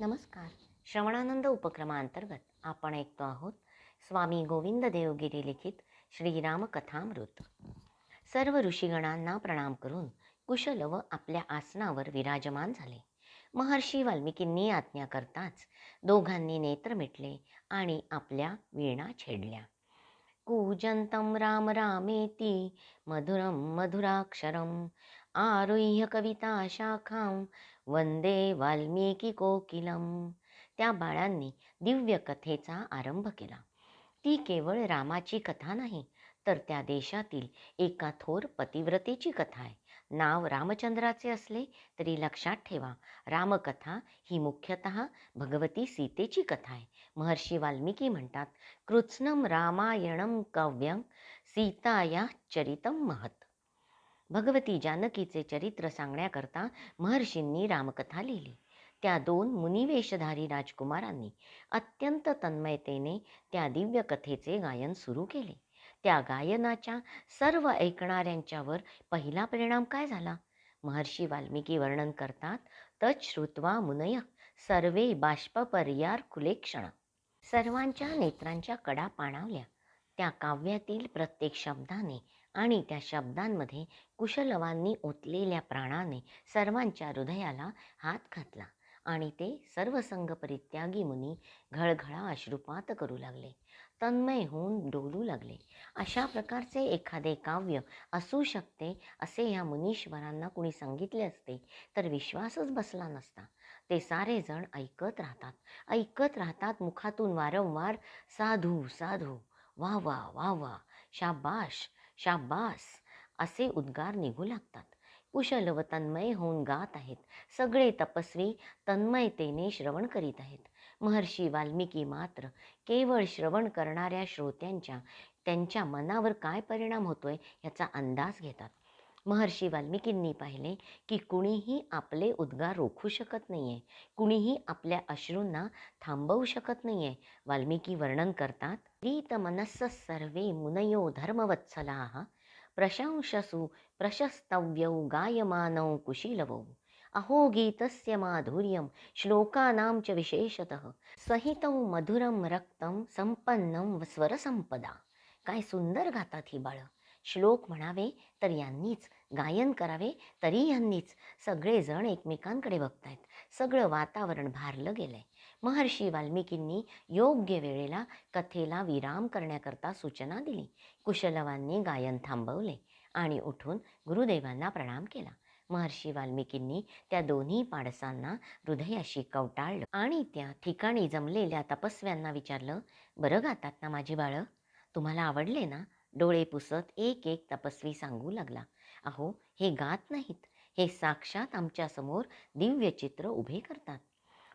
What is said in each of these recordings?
नमस्कार. श्रवणानंद उपक्रमांतर्गत आपण ऐकतो आहोत स्वामी गोविंद देवगिरी लिखित श्रीरामकथामृत. सर्व ऋषीगणांना प्रणाम करून कुशल व आपल्या आसनावर विराजमान झाले. महर्षी वाल्मिकींनी आज्ञा करताच दोघांनी नेत्र मिटले आणि आपल्या वीणा छेडल्या. कूजंतम राम रामेती मधुरं मधुराक्षरम आरुह्य कविता शाखां वंदे वाल्मिकी कोकिलम त्या बाळांनी दिव्य कथेचा आरंभ केला. ती केवळ रामाची कथा नाही तर त्या देशातील एका थोर पतिव्रतेची कथा आहे. नाव रामचंद्राचे असले तरी लक्षात ठेवा रामकथा ही मुख्यतः भगवती सीतेची कथा आहे. महर्षी वाल्मिकी म्हणतात कृत्स्नम रामायणम काव्यम सीताया चरितम महत्. भगवती जानकीचे चरित्र सांगण्याकरता महर्षींनी रामकथा लिहिली. त्या दोन मुनिवेशधारी राजकुमारांनी अत्यंत तन्मयतेने त्या दिव्य कथेचे गायन सुरू केले. त्या गायनाच्या सर्व ऐकणाऱ्यांच्यावर पहिला परिणाम काय झाला? महर्षी वाल्मिकी वर्णन करतात तच श्रुत्वा मुनय सर्वे बाष्पपर्यार कुलेक्षण. सर्वांच्या नेत्रांच्या कडा पाणावल्या त्या काव्यातील प्रत्येक शब्दाने आणि त्या शब्दांमध्ये कुशलवांनी ओतलेल्या प्राणाने सर्वांच्या हृदयाला हात घातला आणि ते सर्वसंग परित्यागी मुनी घळघळा अश्रुपात करू लागले तन्मय होऊन डोलू लागले. अशा प्रकारचे एखादे काव्य असू शकते असे ह्या मुनीश्वरांना कुणी सांगितले असते तर विश्वासच बसला नसता. ते सारेजण ऐकत राहतात ऐकत राहतात मुखातून वारंवार साधू साधू वा वा वा वा शाबाश शाबास. असे उद्गार निघू लागतात. कुशल व तन्मय होऊन गात आहेत. सगळे तपस्वी तन्मयतेने श्रवण करीत आहेत. महर्षी वाल्मिकी मात्र केवळ श्रवण करणाऱ्या श्रोत्यांच्या त्यांच्या मनावर काय परिणाम होतोय याचा अंदाज घेतात. महर्षी वाल्मिकींनी पाहिले की कुणीही आपले उद्गार रोखू शकत नाही आहे कुणीही आपल्या अश्रूंना थांबवू शकत नाही आहे वाल्मिकी वर्णन करतात रीत मनस्स सर्वे मुनयो धर्मवत्सलाः प्रशंससु प्रशस्तव्यौ गायमानौ कुशीलवौ। अहो गीतस्य माधुर्यं श्लोकानां च विशेषतः सहितं मधुरं रक्तं संपन्नं स्वरसंपदा काय सुंदर गातात ही बाळं. श्लोक म्हणावे तर यांनीच गायन करावे तरी यांनीच. सगळेजण एकमेकांकडे बघतायत. सगळं वातावरण भारलं गेलंय. महर्षी वाल्मिकींनी योग्य वेळेला कथेला विराम करण्याकरता सूचना दिली. कुशलवांनी गायन थांबवले आणि उठून गुरुदेवांना प्रणाम केला. महर्षी वाल्मिकींनी त्या दोन्ही पाडसांना हृदयाशी कवटाळलं आणि त्या ठिकाणी जमलेल्या तपस्व्यांना विचारलं बरं गातात ना माझी बाळं? तुम्हाला आवडले ना? डोळे पुसत एक एक तपस्वी सांगू लागला. अहो हे गात नाहीत. हे साक्षात आमच्यासमोर दिव्य चित्र उभे करतात.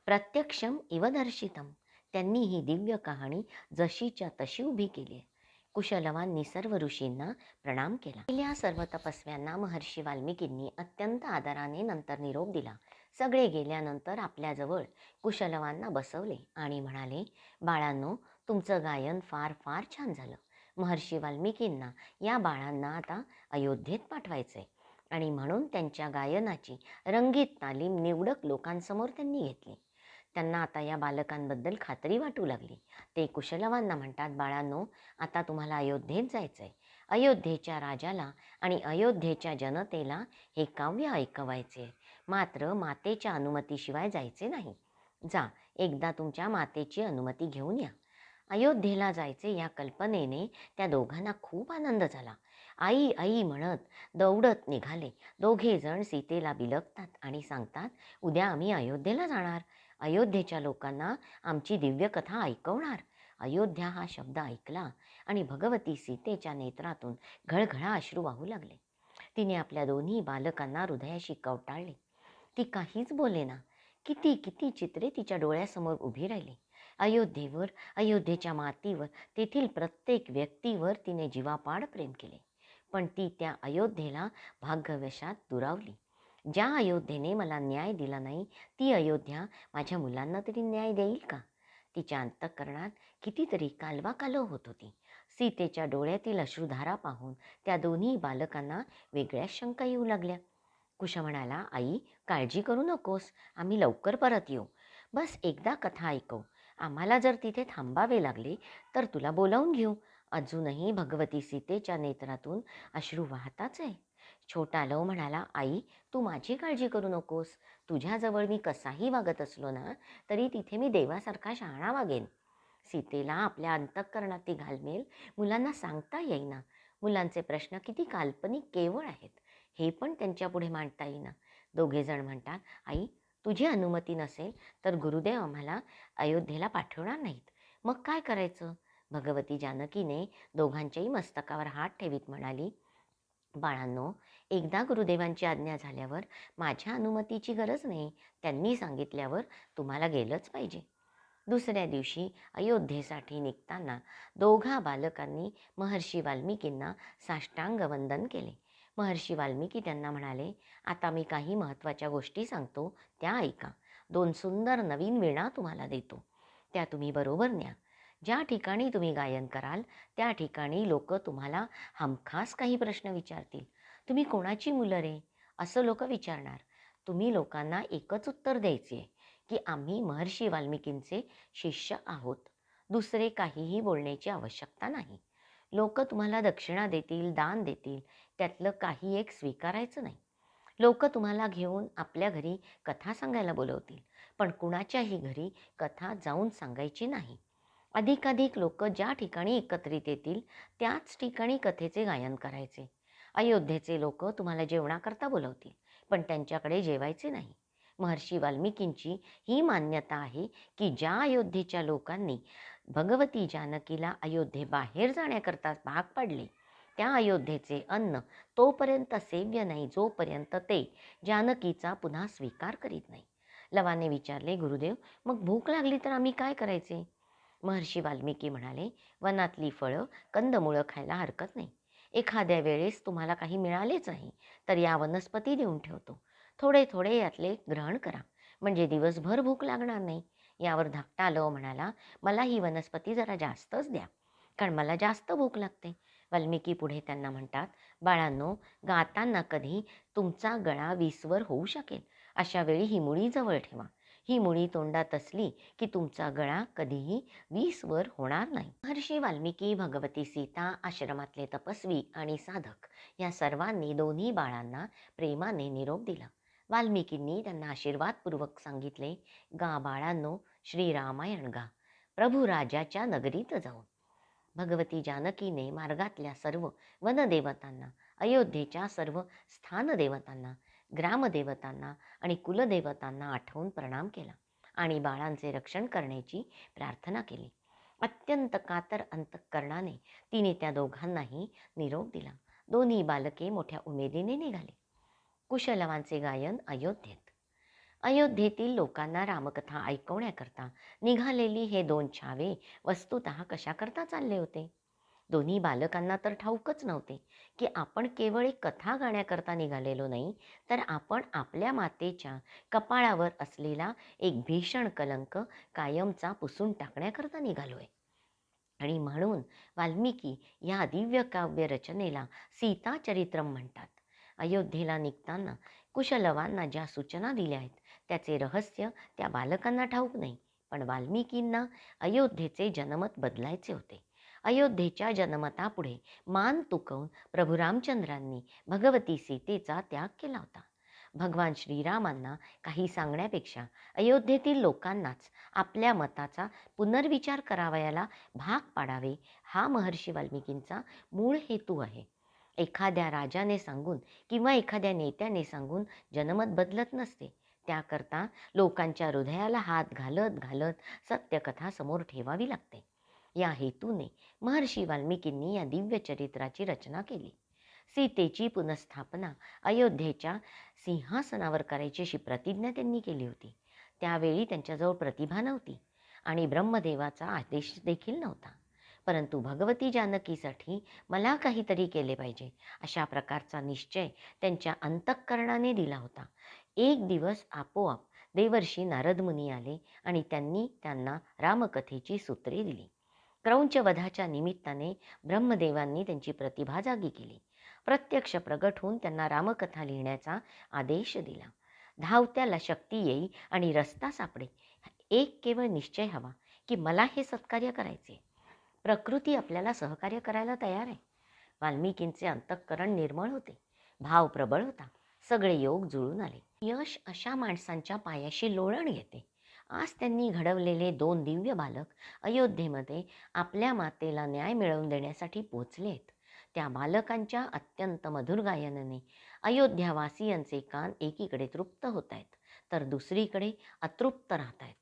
प्रत्यक्षम इवदर्शितम त्यांनी ही दिव्य कहाणी जशीच्या तशी उभी केली आहे. कुशलवांनी सर्व ऋषींना प्रणाम केला. पहिल्या सर्व तपस्व्यांना महर्षी वाल्मिकींनी अत्यंत आदराने नंतर निरोप दिला. सगळे गेल्यानंतर आपल्याजवळ कुशलवांना बसवले आणि म्हणाले बाळांनो तुमचं गायन फार फार छान झालं. महर्षी वाल्मिकींना या बाळांना आता अयोध्येत पाठवायचंय. आणि म्हणून त्यांच्या गायनाची रंगीत तालीम निवडक लोकांसमोर त्यांनी घेतली. त्यांना आता या बालकांबद्दल खात्री वाटू लागली. ते कुशलवांना म्हणतात बाळांनो आता तुम्हाला अयोध्येत जायचं आहे अयोध्येच्या राजाला आणि अयोध्येच्या जनतेला हे काव्य ऐकवायचे आहे मात्र मातेच्या अनुमतीशिवाय जायचे नाही. जा एकदा तुमच्या मातेची अनुमती घेऊन या. अयोध्येला जायचे या कल्पनेने त्या दोघांना खूप आनंद झाला. आई आई म्हणत दौडत निघाले. दोघे जण सीतेला बिलगतात आणि सांगतात उद्या आम्ही अयोध्येला जाणार. अयोध्येच्या लोकांना आमची दिव्य कथा ऐकवणार. अयोध्या हा शब्द ऐकला आणि भगवती सीतेच्या नेत्रातून घळघळा अश्रू वाहू लागले. तिने आपल्या दोन्ही बालकांना हृदयाशी कवटाळले. ती काहीच बोलेना किती किती चित्रे तिच्या डोळ्यासमोर उभी राहिली. अयोध्येवर अयोध्येच्या मातीवर तेथील प्रत्येक व्यक्तीवर तिने जीवापाड प्रेम केले. पण ती त्या अयोध्येला भाग्यवशात दुरावली. ज्या अयोध्येने मला न्याय दिला नाही ती अयोध्या माझ्या मुलांना तरी न्याय देईल का? तिच्या अंतःकरणात कितीतरी कालवा कालव होत होती. सीतेच्या डोळ्यातील अश्रुधारा पाहून त्या दोन्ही बालकांना वेगळ्या शंका येऊ लागल्या. कुश म्हणाला आई काळजी करू नकोस. आम्ही लवकर परत येऊ. बस एकदा कथा ऐकव. आम्हाला जर तिथे थांबावे लागले तर तुला बोलावून घेऊ. अजूनही भगवती सीतेच्या नेत्रातून अश्रू वाहताच आहे छोटा लव म्हणाला आई तू माझी काळजी करू नकोस. तुझ्याजवळ मी कसाही वागत असलो ना तरी तिथे मी देवासारखा शहाणा वागेन. सीतेला आपल्या अंतःकरणात ती घालमेल. मुलांना सांगता येईना. मुलांचे प्रश्न किती काल्पनिक केवळ आहेत. हे पण त्यांच्यापुढे मांडता येईना. दोघेजण म्हणतात आई तुझी अनुमती नसेल तर गुरुदेव आम्हाला अयोध्येला पाठवणार नाहीत. मग काय करायचं? भगवती जानकीने दोघांच्याही मस्तकावर हात ठेवीत म्हणाली बाळांनो एकदा गुरुदेवांची आज्ञा झाल्यावर माझ्या अनुमतीची गरज नाही. त्यांनी सांगितल्यावर तुम्हाला गेलंच पाहिजे. दुसऱ्या दिवशी अयोध्येसाठी निघताना दोघा बालकांनी महर्षी वाल्मिकींना साष्टांग वंदन केले. महर्षी वाल्मिकी त्यांना म्हणाले आता मी काही महत्त्वाच्या गोष्टी सांगतो त्या ऐका. दोन सुंदर नवीन वीणा तुम्हाला देतो. त्या तुम्ही बरोबर न्या. ज्या ठिकाणी तुम्ही गायन कराल त्या ठिकाणी लोक तुम्हाला हमखास काही प्रश्न विचारतील. तुम्ही कोणाची मुलं रे? असं लोक विचारणार. तुम्ही लोकांना एकच उत्तर द्यायचे आहे की आम्ही महर्षी वाल्मिकींचे शिष्य आहोत. दुसरे काहीही बोलण्याची आवश्यकता नाही. लोक तुम्हाला दक्षिणा देतील दान देतील त्यातलं काही एक स्वीकारायचं नाही. लोक तुम्हाला घेऊन आपल्या घरी कथा सांगायला बोलवतील पण कुणाच्याही घरी कथा जाऊन सांगायची नाही. अधिकाधिक लोक ज्या ठिकाणी एकत्रित येतील त्याच ठिकाणी कथेचे गायन करायचे. अयोध्येचे लोक तुम्हाला जेवणाकरता बोलवतील पण त्यांच्याकडे जेवायचे नाही. महर्षी वाल्मिकींची ही मान्यता आहे की ज्या अयोध्येच्या लोकांनी भगवती जानकीला अयोध्येबाहेर जाण्याकरता भाग पाडले त्या अयोध्येचे अन्न तोपर्यंत सेव्य नाही जोपर्यंत ते जानकीचा पुन्हा स्वीकार करीत नाही. लवाने विचारले गुरुदेव मग भूक लागली तर आम्ही काय करायचे? महर्षी वाल्मिकी म्हणाले वनातली फळं कंदमुळं खायला हरकत नाही. एखाद्या वेळेस तुम्हाला काही मिळालेच नाही तर या वनस्पती देऊन ठेवतो. थोडे थोडे यातले ग्रहण करा. म्हणजे दिवसभर भूक लागणार नाही. यावर धाकटा आलं म्हणाला मला ही वनस्पती जरा जास्तच द्या कारण मला जास्त भूक लागते. वाल्मिकी पुढे त्यांना म्हणतात बाळांनो गाताना कधी तुमचा गळा वीसवर होऊ शकेल. अशा वेळी ही मुळी जवळ ठेवा. ही मुळी तोंडात असली की तुमचा गळा कधीही वीसवर होणार नाही. महर्षी वाल्मिकी भगवती सीता आश्रमातले तपस्वी आणि साधक या सर्वांनी दोन्ही बाळांना प्रेमाने निरोप दिला. वाल्मिकींनी त्यांना आशीर्वादपूर्वक सांगितले गा बाळांनो श्रीरामायण गा. प्रभू राजाच्या नगरीत जाऊन. भगवती जानकीने मार्गातल्या सर्व वनदेवतांना अयोध्येच्या सर्व स्थानदेवतांना ग्रामदेवतांना आणि कुलदेवतांना आठवून प्रणाम केला आणि बाळांचे रक्षण करण्याची प्रार्थना केली. अत्यंत कातर अंतःकरणाने तिने त्या दोघांनाही निरोप दिला. दोन्ही बालके मोठ्या उमेदीने निघाली. कुशलवांचे गायन अयोध्येत. अयोध्येतील लोकांना रामकथा ऐकवण्याकरता निघालेली हे दोन छावे वस्तुत कशाकरता चालले होते? दोन्ही बालकांना तर ठाऊकच नव्हते की आपण केवळ एक कथा गाण्याकरता निघालेलो नाही तर आपण आपल्या मातेच्या कपाळावर असलेला एक भीषण कलंक कायमचा पुसून टाकण्याकरता निघालोय. आणि म्हणून वाल्मिकी या दिव्य काव्य रचनेला सीता चरित्रम म्हणतात. अयोध्येला निघताना कुशलवांना ज्या सूचना दिल्या आहेत त्याचे रहस्य त्या बालकांना ठाऊक नाही पण वाल्मिकींना अयोध्येचे जनमत बदलायचे होते. अयोध्येच्या जनमतापुढे मान तुकवून प्रभू रामचंद्रांनी भगवती सीतेचा त्याग केला होता. भगवान श्रीरामांना काही सांगण्यापेक्षा अयोध्येतील लोकांनाच आपल्या मताचा पुनर्विचार करावयाला भाग पाडावे हा महर्षी वाल्मिकींचा मूळ हेतू आहे. एखाद्या राजाने सांगून किंवा एखाद्या नेत्याने सांगून जनमत बदलत नसते. त्याकरता लोकांच्या हृदयाला हात घालत घालत सत्यकथा समोर ठेवावी लागते. या हेतूने महर्षी वाल्मिकींनी या दिव्य चरित्राची रचना केली. सीतेची पुनस्थापना अयोध्येच्या सिंहासनावर करायची अशी प्रतिज्ञा त्यांनी केली होती. त्यावेळी त्यांच्याजवळ प्रतिभा नव्हती आणि ब्रह्मदेवाचा आदेश देखील नव्हता. परंतु भगवती जानकीसाठी मला काहीतरी केले पाहिजे. अशा प्रकारचा निश्चय त्यांच्या अंतःकरणाने दिला होता. एक दिवस आपोआप देवर्षी नारदमुनी आले आणि त्यांनी त्यांना रामकथेची सूत्रे दिली. क्रौंचवधाच्या निमित्ताने ब्रह्मदेवांनी त्यांची प्रतिभा जागी केली. प्रत्यक्ष प्रगट होऊन त्यांना रामकथा लिहिण्याचा आदेश दिला. धावत्याला शक्ती येई आणि रस्ता सापडे एक केवळ निश्चय हवा की मला हे सत्कार्य करायचे प्रकृती आपल्याला सहकार्य करायला तयार आहे. वाल्मिकींचे अंतःकरण निर्मळ होते. भाव प्रबळ होता. सगळे योग जुळून आले. यश अशा माणसांच्या पायाशी लोळण घेते. आज त्यांनी घडवलेले दोन दिव्य बालक अयोध्येमध्ये आपल्या मातेला न्याय मिळवून देण्यासाठी पोचले आहेत त्या बालकांच्या अत्यंत मधुर गायनाने अयोध्यावासियांचे कान एकीकडे तृप्त होत आहेत तर दुसरीकडे अतृप्त राहत आहेत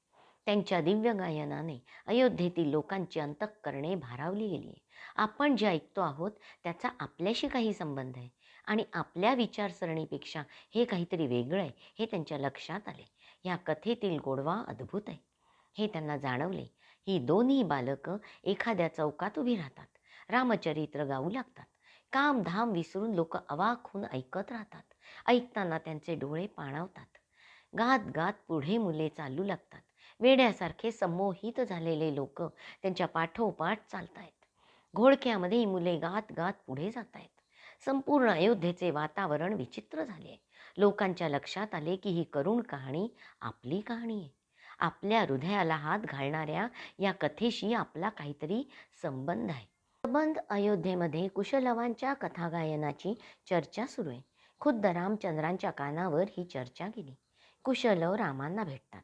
त्यांच्या दिव्य गायनाने अयोध्येतील लोकांची अंतःकरणे भारावली गेली आहे. आपण जे ऐकतो आहोत त्याचा आपल्याशी काही संबंध आहे आणि आपल्या विचारसरणीपेक्षा हे काहीतरी वेगळं आहे हे त्यांच्या लक्षात आले. ह्या कथेतील गोडवा अद्भुत आहे. हे त्यांना जाणवले ही दोन्ही बालकं एखाद्या चौकात उभी राहतात. रामचरित्र गाऊ लागतात. काम धाम विसरून लोक अवाक होऊन ऐकत राहतात. ऐकताना त्यांचे डोळे पाणावतात. गात गात पुढे मुले चालू लागतात. वेड्यासारखे संमोहित झालेले लोक त्यांच्या पाठोपाठ चालत आहेत घोडक्यामध्ये ही मुले गात गात पुढे जात आहेत संपूर्ण अयोध्येचे वातावरण विचित्र झाले. आहे लोकांच्या लक्षात आले की ही करुण कहाणी आपली कहाणी आहे. आपल्या हृदयाला हात घालणाऱ्या या कथेशी आपला काहीतरी संबंध आहे. संबंध अयोध्येमध्ये कुशलवांच्या कथागायनाची चर्चा सुरू आहे. खुद्द रामचंद्रांच्या कानावर ही चर्चा गेली. कुशलव रामांना भेटतात.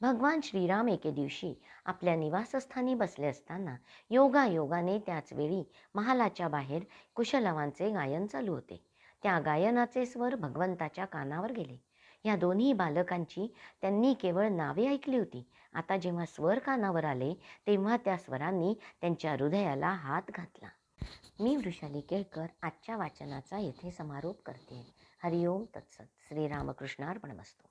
भगवान श्रीराम एके दिवशी आपल्या निवासस्थानी बसले असताना योगायोगाने त्याचवेळी महालाच्या बाहेर कुशलवांचे गायन चालू होते. त्या गायनाचे स्वर भगवंताच्या कानावर गेले. या दोन्ही बालकांची त्यांनी केवळ नावे ऐकली होती. आता जेव्हा स्वर कानावर आले तेव्हा त्या स्वरांनी त्यांच्या हृदयाला हात घातला. मी वृषाली केळकर आजच्या वाचनाचा येथे समारोप करते. हरिओम तत्सत. श्रीरामकृष्णार्पणमस्तू.